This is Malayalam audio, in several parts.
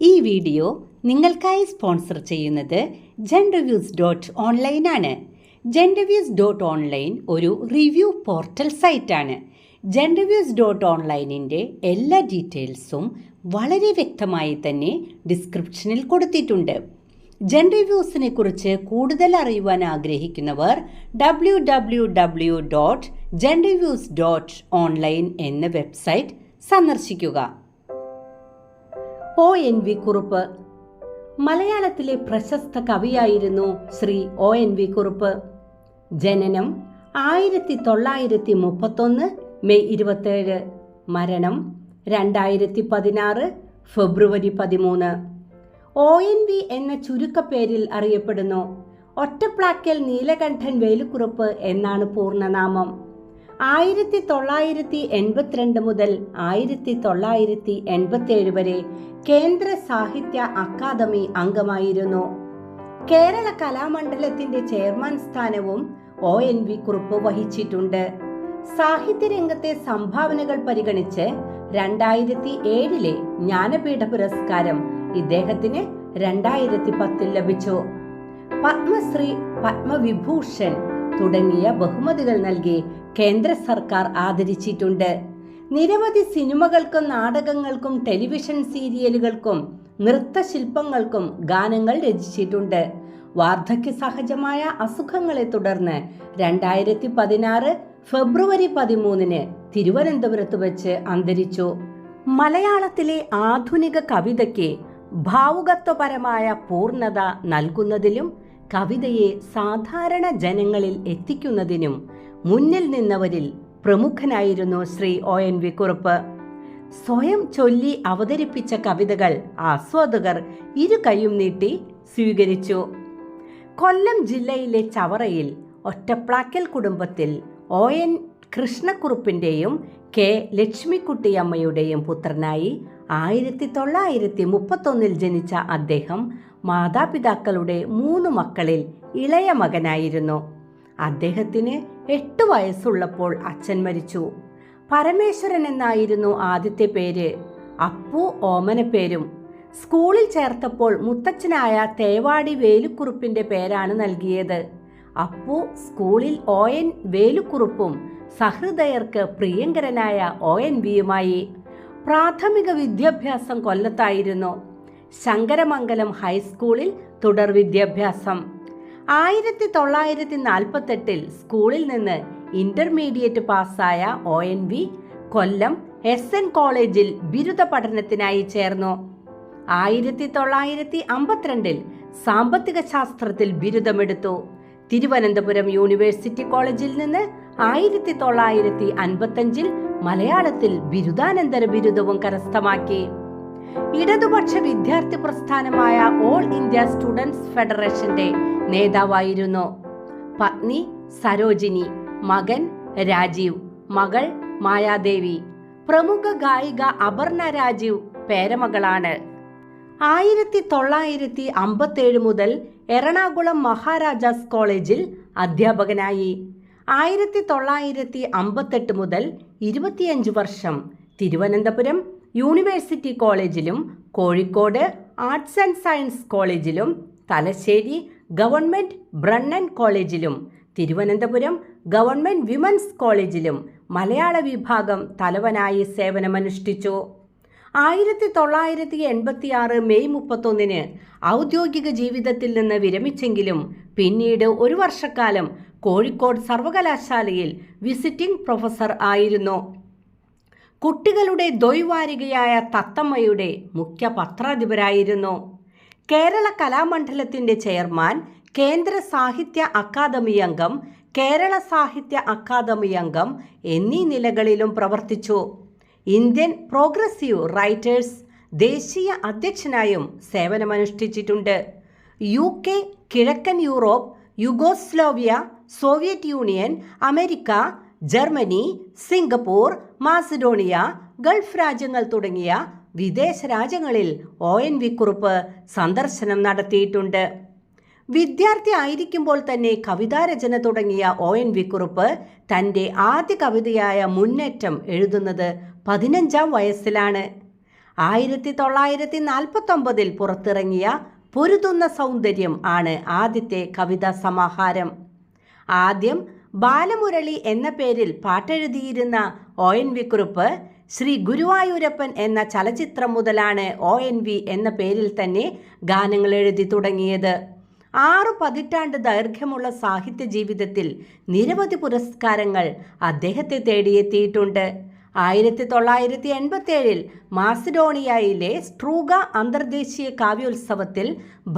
ഈ വീഡിയോ നിങ്ങൾക്കായി സ്പോൺസർ ചെയ്യുന്നത് ജെൻ റിവ്യൂസ് ഡോട്ട് ഓൺലൈനാണ്. ജെൻ റിവ്യൂസ് ഡോട്ട് ഓൺലൈൻ ഒരു റിവ്യൂ പോർട്ടൽ സൈറ്റാണ്. ജെൻ റിവ്യൂസ് ഡോട്ട് ഓൺലൈനിന്റെ എല്ലാ ഡീറ്റെയിൽസും വളരെ വ്യക്തമായി തന്നെ ഡിസ്ക്രിപ്ഷനിൽ കൊടുത്തിട്ടുണ്ട്. ജെൻ റിവ്യൂസിനെ കുറിച്ച് കൂടുതൽ അറിയുവാൻ ആഗ്രഹിക്കുന്നവർ W W W dot Gen Reviews dot online എന്ന വെബ്സൈറ്റ് സന്ദർശിക്കുക. O N V Kurup. മലയാളത്തിലെ പ്രശസ്ത കവിയായിരുന്നു Shri O N V Kurup. ജനനം ആയിരത്തി തൊള്ളായിരത്തി മുപ്പത്തൊന്ന് മെയ് ഇരുപത്തേഴ്. മരണം രണ്ടായിരത്തി പതിനാറ് ഫെബ്രുവരി പതിമൂന്ന്. ഒ എൻ വി എന്ന ചുരുക്കപ്പേരിൽ അറിയപ്പെടുന്നു. ഒറ്റപ്ലാക്കൽ നീലകണ്ഠൻ വേലുക്കുറുപ്പ് എന്നാണ് പൂർണനാമം. ആയിരത്തി തൊള്ളായിരത്തി എൺപത്തിരണ്ട് മുതൽ ആയിരത്തി തൊള്ളായിരത്തി എൺപത്തിയേഴ് വരെ കേന്ദ്ര സാഹിത്യ അക്കാദമി അംഗമായിരുന്നു. കേരള കലാമണ്ഡലത്തിന്റെ ചെയർമാൻ സ്ഥാനവും ഒ എൻ വി കുറുപ്പ് വഹിച്ചിട്ടുണ്ട്. സാഹിത്യരംഗത്തെ സംഭാവനകൾ പരിഗണിച്ച് രണ്ടായിരത്തി ഏഴിലെ ജ്ഞാനപീഠ പുരസ്കാരം ഇദ്ദേഹത്തിന് രണ്ടായിരത്തി പത്തിൽ ലഭിച്ചു. പത്മശ്രീ പത്മവിഭൂഷൺ തുടങ്ങിയ ബഹുമതികൾ നൽകി കേന്ദ്ര സർക്കാർ ആദരിച്ചിട്ടുണ്ട്. നിരവധി സിനിമകൾക്കും നാടകങ്ങൾക്കും ടെലിവിഷൻ സീരിയലുകൾക്കും നൃത്തശില്പങ്ങൾക്കും ഗാനങ്ങൾ രചിച്ചിട്ടുണ്ട്. വാർദ്ധക്യ സഹജമായ അസുഖങ്ങളെ തുടർന്ന് രണ്ടായിരത്തി പതിനാറ് ഫെബ്രുവരി പതിമൂന്നിന് തിരുവനന്തപുരത്ത് വെച്ച് അന്തരിച്ചു. മലയാളത്തിലെ ആധുനിക കവിതയ്ക്ക് ഭാവുകത്വപരമായ പൂർണത നൽകുന്നതിലും കവിതയെ സാധാരണ ജനങ്ങളിൽ എത്തിക്കുന്നതിനും മുന്നിൽ നിന്നവരിൽ പ്രമുഖനായിരുന്നു Shri O N V Kurup സ്വയം ചൊല്ലി അവതരിപ്പിച്ച കവിതകൾ ആസ്വാദകർ ഇരു കൈയും നീട്ടി സ്വീകരിച്ചു. കൊല്ലം ജില്ലയിലെ ചവറയിൽ ഒറ്റപ്ലാക്കൽ കുടുംബത്തിൽ ഒ എൻ കൃഷ്ണക്കുറുപ്പിന്റെയും കെ ലക്ഷ്മിക്കുട്ടിയമ്മയുടെയും പുത്രനായി ആയിരത്തി തൊള്ളായിരത്തി മുപ്പത്തൊന്നിൽ ജനിച്ച അദ്ദേഹം മാതാപിതാക്കളുടെ മൂന്ന് മക്കളിൽ ഇളയ മകനായിരുന്നു. അദ്ദേഹത്തിന് എട്ട് വയസ്സുള്ളപ്പോൾ അച്ഛൻ മരിച്ചു. പരമേശ്വരൻ എന്നായിരുന്നു ആദ്യത്തെ പേര്. അപ്പു ഓമനപ്പേരും പേരും. സ്കൂളിൽ ചേർത്തപ്പോൾ മുത്തച്ഛനായ തേവാടി വേലുക്കുറുപ്പിന്റെ പേരാണ് നൽകിയത്. അപ്പു സ്കൂളിൽ ഒ എൻ വേലുക്കുറുപ്പും സഹൃദയർക്ക് പ്രിയങ്കരനായ ഒ എൻ വിയുമായി പ്രാഥമിക വിദ്യാഭ്യാസം കൊല്ലത്തായിരുന്നു. ശങ്കരമംഗലം ഹൈസ്കൂളിൽ തുടർ വിദ്യാഭ്യാസം. ആയിരത്തി തൊള്ളായിരത്തി നാൽപ്പത്തെട്ടിൽ സ്കൂളിൽ നിന്ന് ഇന്റർമീഡിയറ്റ് പാസ്സായ O N V Kollam S N കോളേജിൽ ബിരുദ പഠനത്തിനായി ചേർന്നു. ആയിരത്തി തൊള്ളായിരത്തി അമ്പത്തിരണ്ടിൽ സാമ്പത്തിക ശാസ്ത്രത്തിൽ ബിരുദമെടുത്തു. തിരുവനന്തപുരം യൂണിവേഴ്സിറ്റി കോളേജിൽ നിന്ന് ആയിരത്തി തൊള്ളായിരത്തി അൻപത്തഞ്ചിൽ മലയാളത്തിൽ ബിരുദാനന്തര ബിരുദവും കരസ്ഥമാക്കി. ഇടതുപക്ഷ വിദ്യാർത്ഥി പ്രസ്ഥാനമായ ഓൾ ഇന്ത്യ സ്റ്റുഡൻസ് ഫെഡറേഷന്റെ നേതാവായിരുന്നു. പത്നി സരോജിനി മകൻ രാജീവ് മകൾ മായാദേവി പ്രമുഖ ഗായിക അപർണ രാജീവ് പേരമകളാണ്. ആയിരത്തി തൊള്ളായിരത്തി അമ്പത്തേഴ് മുതൽ എറണാകുളം മഹാരാജാസ് കോളേജിൽ അധ്യാപകനായി. ആയിരത്തി തൊള്ളായിരത്തി അമ്പത്തെട്ട് മുതൽ ഇരുപത്തിയഞ്ച് വർഷം തിരുവനന്തപുരം യൂണിവേഴ്സിറ്റി കോളേജിലും കോഴിക്കോട് ആർട്സ് ആൻഡ് സയൻസ് കോളേജിലും തലശ്ശേരി ഗവൺമെന്റ് ബ്രണ്ണൻ കോളേജിലും തിരുവനന്തപുരം ഗവൺമെന്റ് വിമൻസ് കോളേജിലും മലയാള വിഭാഗം തലവനായി സേവനമനുഷ്ഠിച്ചു. ആയിരത്തി തൊള്ളായിരത്തി എൺപത്തി ആറ് മെയ് മുപ്പത്തൊന്നിന് ഔദ്യോഗിക ജീവിതത്തിൽ നിന്ന് വിരമിച്ചെങ്കിലും പിന്നീട് ഒരു വർഷക്കാലം കോഴിക്കോട് സർവകലാശാലയിൽ വിസിറ്റിംഗ് പ്രൊഫസർ ആയിരുന്നു. കുട്ടികളുടെ ദ്വൈവാരികയായ തത്തമ്മയുടെ മുഖ്യ പത്രാധിപരായിരുന്നു കേരള കലാമണ്ഡലത്തിന്റെ ചെയർമാൻ കേന്ദ്ര സാഹിത്യ അക്കാദമി അംഗം കേരള സാഹിത്യ അക്കാദമി അംഗം എന്നീ നിലകളിലും പ്രവർത്തിച്ചു. ഇന്ത്യൻ പ്രോഗ്രസീവ് റൈറ്റേഴ്സ് ദേശീയ അധ്യക്ഷനായും സേവനമനുഷ്ഠിച്ചിട്ടുണ്ട്. യു കെ കിഴക്കൻ Europe Yugoslavia Soviet Union America Germany Singapore Macedonia Gulf രാജ്യങ്ങൾ തുടങ്ങിയ വിദേശ രാജ്യങ്ങളിൽ ഒ എൻ വി കുറുപ്പ് സന്ദർശനം നടത്തിയിട്ടുണ്ട്. വിദ്യാർത്ഥി ആയിരിക്കുമ്പോൾ തന്നെ കവിതാരചന തുടങ്ങിയ ഒ എൻ വി കുറുപ്പ് തന്റെ ആദ്യ കവിതയായ മുന്നേറ്റം എഴുതുന്നത് പതിനഞ്ചാം വയസ്സിലാണ്. ആയിരത്തി തൊള്ളായിരത്തി നാൽപ്പത്തൊമ്പതിൽ പുറത്തിറങ്ങിയ പൊരുതുന്ന സൗന്ദര്യം ആണ് ആദ്യത്തെ കവിതാ സമാഹാരം. ആദ്യം ബാലമുരളി എന്ന പേരിൽ പാട്ടെഴുതിയിരുന്ന O N V Kurup Shri Guruvayurappan എന്ന ചലച്ചിത്രം മുതലാണ് ഒ എൻ വി എന്ന പേരിൽ തന്നെ ഗാനങ്ങൾ എഴുതി തുടങ്ങിയത്. ആറു പതിറ്റാണ്ട് ദൈർഘ്യമുള്ള സാഹിത്യ ജീവിതത്തിൽ നിരവധി പുരസ്കാരങ്ങൾ അദ്ദേഹത്തെ തേടിയെത്തിയിട്ടുണ്ട്. ആയിരത്തി തൊള്ളായിരത്തി എൺപത്തി ഏഴിൽ മാസിഡോണിയയിലെ സ്ട്രൂഗ അന്തർദേശീയ കാവ്യോത്സവത്തിൽ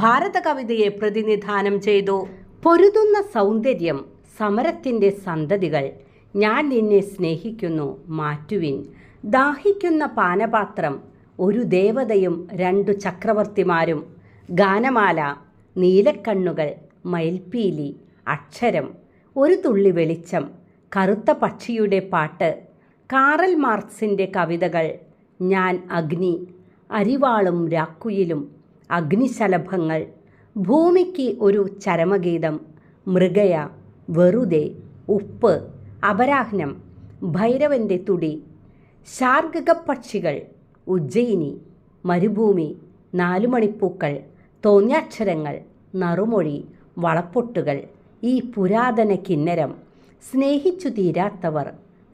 ഭാരത കവിതയെ പ്രതിനിധാനം ചെയ്തു. പൊരുതുന്ന സൗന്ദര്യം സമരത്തിന്റെ സന്തതികൾ. ഞാൻ നിന്നെ സ്നേഹിക്കുന്നു മാറ്റുവിൻ. ദാഹിക്കുന്ന പാനപാത്രം ഒരു ദേവതയും രണ്ടു ചക്രവർത്തിമാരും. ഗാനമാല നീലക്കണ്ണുകൾ മയിൽപ്പീലി അക്ഷരം ഒരു തുള്ളി വെളിച്ചം കറുത്ത പക്ഷിയുടെ പാട്ട് കാറൽ മാർക്സിന്റെ കവിതകൾ ഞാൻ അഗ്നി അരിവാളും രാക്കുയിലും അഗ്നിശലഭങ്ങൾ ഭൂമിക്ക് ഒരു ചരമഗീതം മൃഗയ വെറുതെ ഉപ്പ് അപരാഹ്നം ഭൈരവന്റെ തുടി ശാർഗക പക്ഷികൾ ഉജ്ജയിനി മരുഭൂമി നാലുമണിപ്പൂക്കൾ തോന്നിയാക്ഷരങ്ങൾ നറുമൊഴി വളപ്പൊട്ടുകൾ ഈ പുരാതന കിന്നരം സ്നേഹിച്ചു തീരാത്തവർ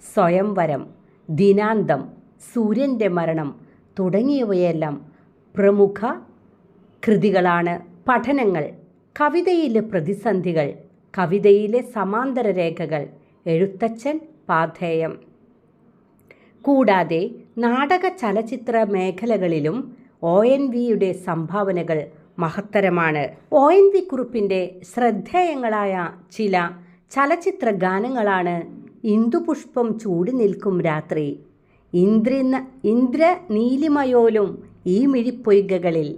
സ്വയംവരം ദിനാന്തം സൂര്യന്റെ മരണം തുടങ്ങിയവയെല്ലാം പ്രമുഖ കൃതികളാണ് പഠനങ്ങൾ കവിതയിലെ പ്രതിസന്ധികൾ കവിതയിലെ സമാന്തര രേഖകൾ എഴുത്തച്ഛൻ പാധേയം കൂടാതെ നാടക ചലച്ചിത്ര മേഖലകളിലും ഒ എൻ വിയുടെ സംഭാവനകൾ മഹത്തരമാണ്. ഒ എൻ വി കുറിപ്പിന്റെ ശ്രദ്ധേയങ്ങളായ ചില ചലച്ചിത്ര ഗാനങ്ങളാണ് ഇന്ദുപുഷ്പം ചൂടി നിൽക്കും രാത്രി. ഇന്ദ്ര ഇന്ദ്ര നീലിമയോലും ഈ മിഴിപ്പൊയ്കകളിൽ.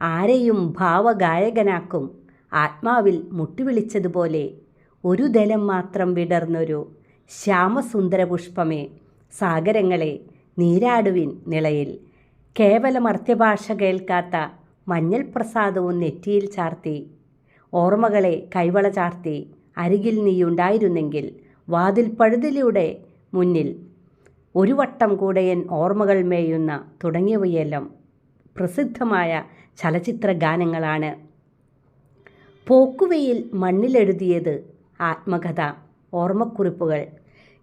ആരെയും ഭാവഗായകനാക്കും. ആത്മാവിൽ മുട്ടിവിളിച്ചതുപോലെ ഒരു ദലം മാത്രം വിടർന്നൊരു ശ്യാമസുന്ദര പുഷ്പമേ സാഗരങ്ങളെ നീരാടുവിൻ നിളയിൽ. കേവല മർത്യഭാഷ കേൾക്കാത്ത മഞ്ഞൾ പ്രസാദവും നെറ്റിയിൽ ചാർത്തി ഓർമ്മകളെ കൈവള ചാർത്തി അരികിൽ നീയുണ്ടായിരുന്നെങ്കിൽ വാതിൽ പഴുതിലൂടെ മുന്നിൽ ഒരു വട്ടം കൂടെയൻ ഓർമ്മകൾ മേയുന്ന തുടങ്ങിയവയെല്ലാം പ്രസിദ്ധമായ ചലച്ചിത്ര ഗാനങ്ങളാണ് പോക്കുവയിൽ മണ്ണിലെഴുതിയത് ആത്മകഥ ഓർമ്മക്കുറിപ്പുകൾ.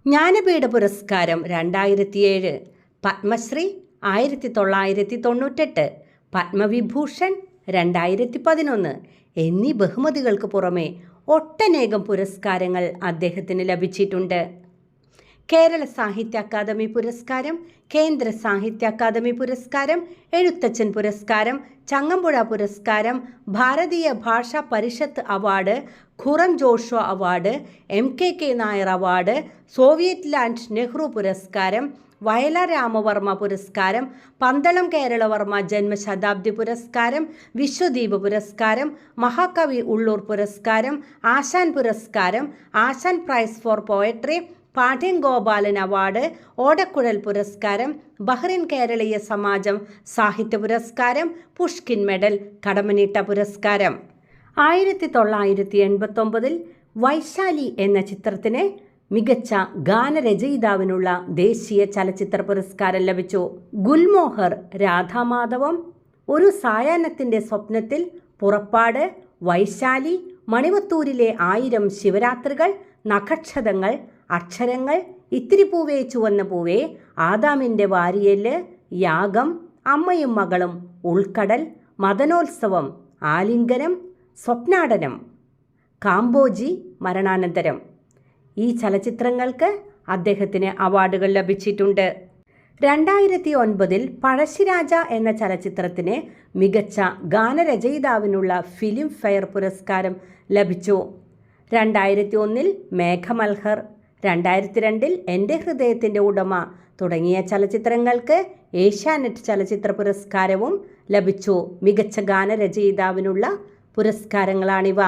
ജ്ഞാനപീഠ പുരസ്കാരം രണ്ടായിരത്തി ഏഴ് പത്മശ്രീ ആയിരത്തി തൊള്ളായിരത്തി തൊണ്ണൂറ്റെട്ട് പത്മവിഭൂഷൺ രണ്ടായിരത്തി പതിനൊന്ന് എന്നീ ബഹുമതികൾക്ക് പുറമെ ഒട്ടനേകം പുരസ്കാരങ്ങൾ അദ്ദേഹത്തിന് ലഭിച്ചിട്ടുണ്ട്. കേരള സാഹിത്യ അക്കാദമി പുരസ്കാരം കേന്ദ്ര സാഹിത്യ അക്കാദമി പുരസ്കാരം എഴുത്തച്ഛൻ പുരസ്കാരം ചങ്ങമ്പുഴ പുരസ്കാരം ഭാരതീയ ഭാഷാ പരിഷത്ത് അവാർഡ് ഖുറം ജോഷോ award M K K Nair award Soviet Land Nehru പുരസ്കാരം വയല രാമവർമ്മ പുരസ്കാരം പന്തളം കേരളവർമ്മ ജന്മശതാബ്ദി പുരസ്കാരം വിശ്വദീപ് പുരസ്കാരം മഹാകവി ഉള്ളൂർ പുരസ്കാരം ആശാൻ പുരസ്കാരം ആശാൻ പ്രൈസ് ഫോർ പോയട്രി പാഠ്യൻ ഗോപാലൻ അവാർഡ് ഓടക്കുഴൽ പുരസ്കാരം ബഹ്റിൻ കേരളീയ സമാജം സാഹിത്യ പുരസ്കാരം പുഷ്കിൻ മെഡൽ കടമനീട്ട പുരസ്കാരം. ആയിരത്തി തൊള്ളായിരത്തി എൺപത്തൊമ്പതിൽ വൈശാലി എന്ന ചിത്രത്തിന് മികച്ച ഗാനരചയിതാവിനുള്ള ദേശീയ ചലച്ചിത്ര പുരസ്കാരം ലഭിച്ചു. ഗുൽമോഹർ രാധാമാധവം ഒരു സായാഹ്നത്തിന്റെ സ്വപ്നത്തിൽ പുറപ്പാട് വൈശാലി മണിവത്തൂരിലെ ആയിരം ശിവരാത്രികൾ നഖക്ഷതങ്ങൾ അക്ഷരങ്ങൾ ഇത്തിരി പൂവേ ചുവന്ന പൂവേ ആദാമിന്റെ വാരിയൽ യാഗം അമ്മയും മകളും ഉൾക്കടൽ മദനോത്സവം ആലിംഗനം സ്വപ്നാടനം കാംബോജി മരണാനന്തരം. ഈ ചലച്ചിത്രങ്ങൾക്ക് അദ്ദേഹത്തിന് അവാർഡുകൾ ലഭിച്ചിട്ടുണ്ട്. രണ്ടായിരത്തി ഒൻപതിൽ പഴശ്ശിരാജ എന്ന ചലച്ചിത്രത്തിന് മികച്ച ഗാനരചയിതാവിനുള്ള ഫിലിം ഫെയർ പുരസ്കാരം ലഭിച്ചു. രണ്ടായിരത്തി ഒന്നിൽ മേഘമൽഹർ രണ്ടായിരത്തി രണ്ടിൽ എന്റെ ഹൃദയത്തിന്റെ ഉടമ തുടങ്ങിയ ചലച്ചിത്രങ്ങൾക്ക് ഏഷ്യാനെറ്റ് ചലച്ചിത്ര പുരസ്കാരവും ലഭിച്ചു. മികച്ച ഗാനരചയിതാവിനുള്ള പുരസ്കാരങ്ങളാണിവ.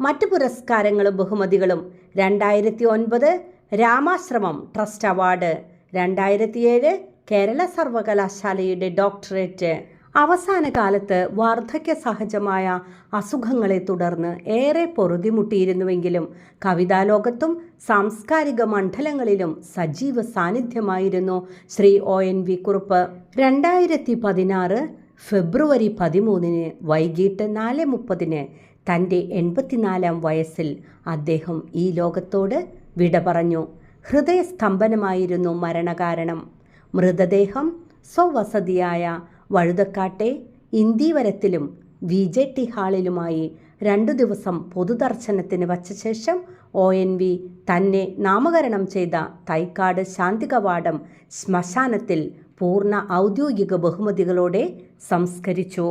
മറ്റ് പുരസ്കാരങ്ങളും ബഹുമതികളും രണ്ടായിരത്തി ഒൻപത് രാമാശ്രമം ട്രസ്റ്റ് അവാർഡ് രണ്ടായിരത്തിയേഴ് കേരള സർവകലാശാലയുടെ ഡോക്ടറേറ്റ് അവസാന കാലത്ത് വാർദ്ധക്യ സഹജമായ അസുഖങ്ങളെ തുടർന്ന് ഏറെ പൊറുതിമുട്ടിയിരുന്നുവെങ്കിലും കവിതാലോകത്തും സാംസ്കാരിക മണ്ഡലങ്ങളിലും സജീവ സാന്നിധ്യമായിരുന്നു Shri O N V Kurup. രണ്ടായിരത്തി പതിനാറ് ഫെബ്രുവരി പതിമൂന്നിന് വൈകിട്ട് നാല് മുപ്പതിന് തന്റെ എൺപത്തിനാലാം വയസ്സിൽ അദ്ദേഹം ഈ ലോകത്തോട് വിട പറഞ്ഞു. ഹൃദയസ്തംഭനമായിരുന്നു മരണകാരണം. മൃതദേഹം സ്വവസതിയായ വഴുതക്കാട്ടെ ഇന്ദീവരത്തിലും വി ജെ ടി ഹാളിലുമായി രണ്ടു ദിവസം പൊതുദർശനത്തിന് വച്ച ശേഷം ഒ എൻ വി തന്നെ നാമകരണം ചെയ്ത തൈക്കാട് ശാന്തികവാടം ശ്മശാനത്തിൽ പൂർണ ഔദ്യോഗിക ബഹുമതികളോടെ സംസ്കരിച്ചു.